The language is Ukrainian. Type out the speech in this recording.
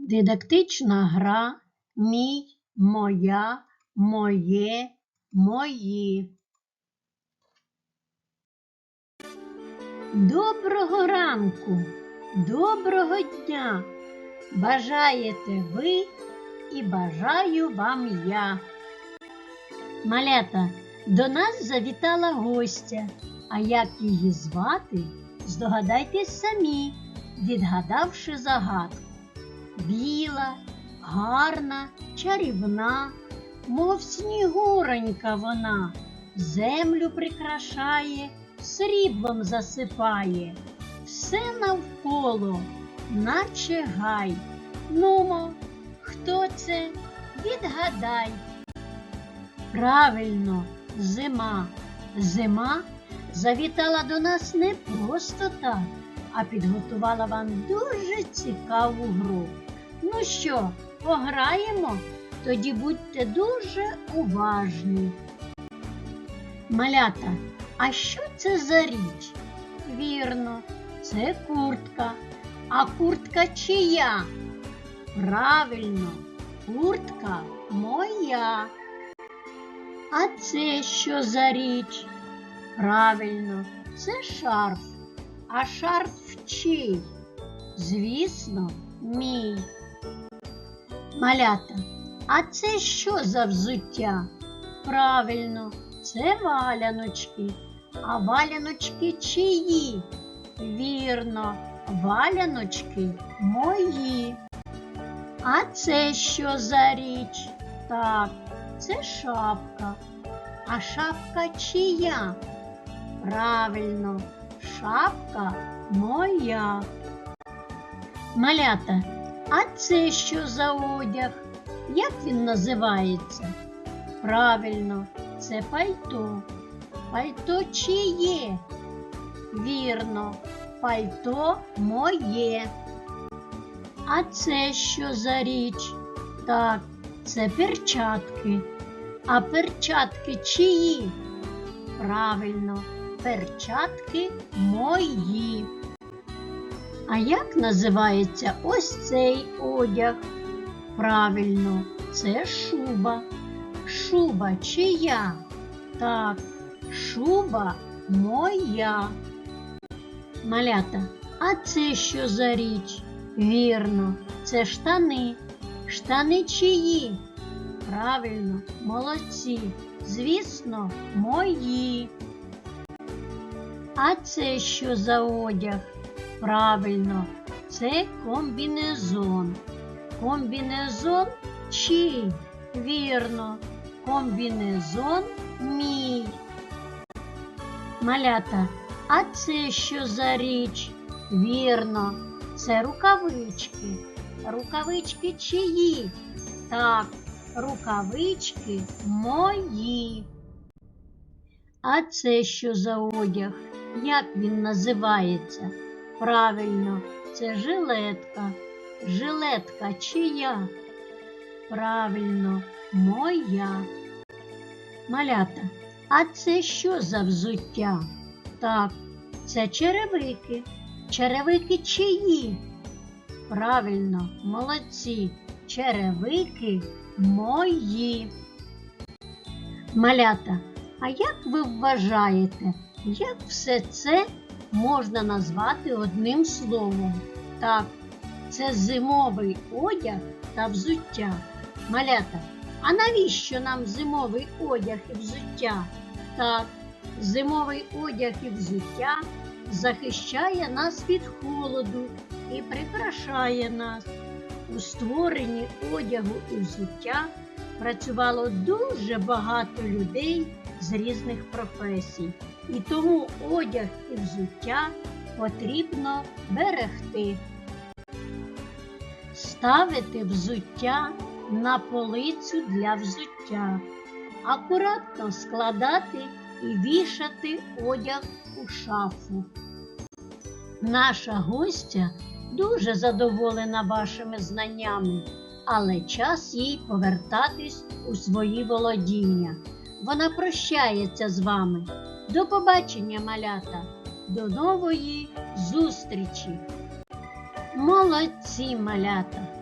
Дидактична гра мій, моя, моє, мої. Доброго ранку, доброго дня. Бажаєте ви і бажаю вам я. Малята, до нас завітала гостя, а як її звати, здогадайтесь самі, відгадавши загадку. Біла, гарна, чарівна, мов снігуронька вона, землю прикрашає, сріблом засипає, все навколо, наче гай. Нумо, хто це? Відгадай. Правильно, зима. Зима завітала до нас не просто так, а підготувала вам дуже цікаву гру. Ну що, пограємо? Тоді будьте дуже уважні. Малята, а що це за річ? Вірно, це куртка. А куртка чия? Правильно, куртка моя. А це що за річ? Правильно, це шарф. А шарф чий? Звісно, мій. Малята, а це що за взуття? Правильно, це валяночки. А валяночки чиї? Вірно, валяночки мої. А це що за річ? Так, це шапка. А шапка чия? Правильно, шапка моя. Малята, а це що за одяг? Як він називається? Правильно, це пальто. Пальто чиє? Вірно, пальто моє. А це що за річ? Так, це перчатки. А перчатки чиї? Правильно, перчатки мої. А як називається ось цей одяг? Правильно, це шуба. Шуба чия? Так, шуба моя. Малята, а це що за річ? Вірно, це штани. Штани чиї? Правильно, молодці. Звісно, мої. А це що за одяг? Правильно, це комбінезон. Комбінезон чий? Вірно, комбінезон мій. Малята, а це що за річ? Вірно, це рукавички. Рукавички чиї? Так, рукавички мої. А це що за одяг? Як він називається? Правильно, це жилетка. Жилетка чия? Правильно, моя. Малята, а це що за взуття? Так, це черевики. Черевики чиї? Правильно, молодці. Черевики мої. Малята, а як ви вважаєте, як все це можна назвати одним словом? Так, це зимовий одяг та взуття. Малята, а навіщо нам зимовий одяг і взуття? Так, зимовий одяг і взуття захищає нас від холоду і прикрашає нас. У створенні одягу і взуття працювало дуже багато людей з різних професій, і тому одяг і взуття потрібно берегти. Ставити взуття на полицю для взуття, акуратно складати і вішати одяг у шафу. Наша гостя дуже задоволена вашими знаннями, але час їй повертатись у свої володіння. Вона прощається з вами. До побачення, малята, до нової зустрічі. Молодці, малята!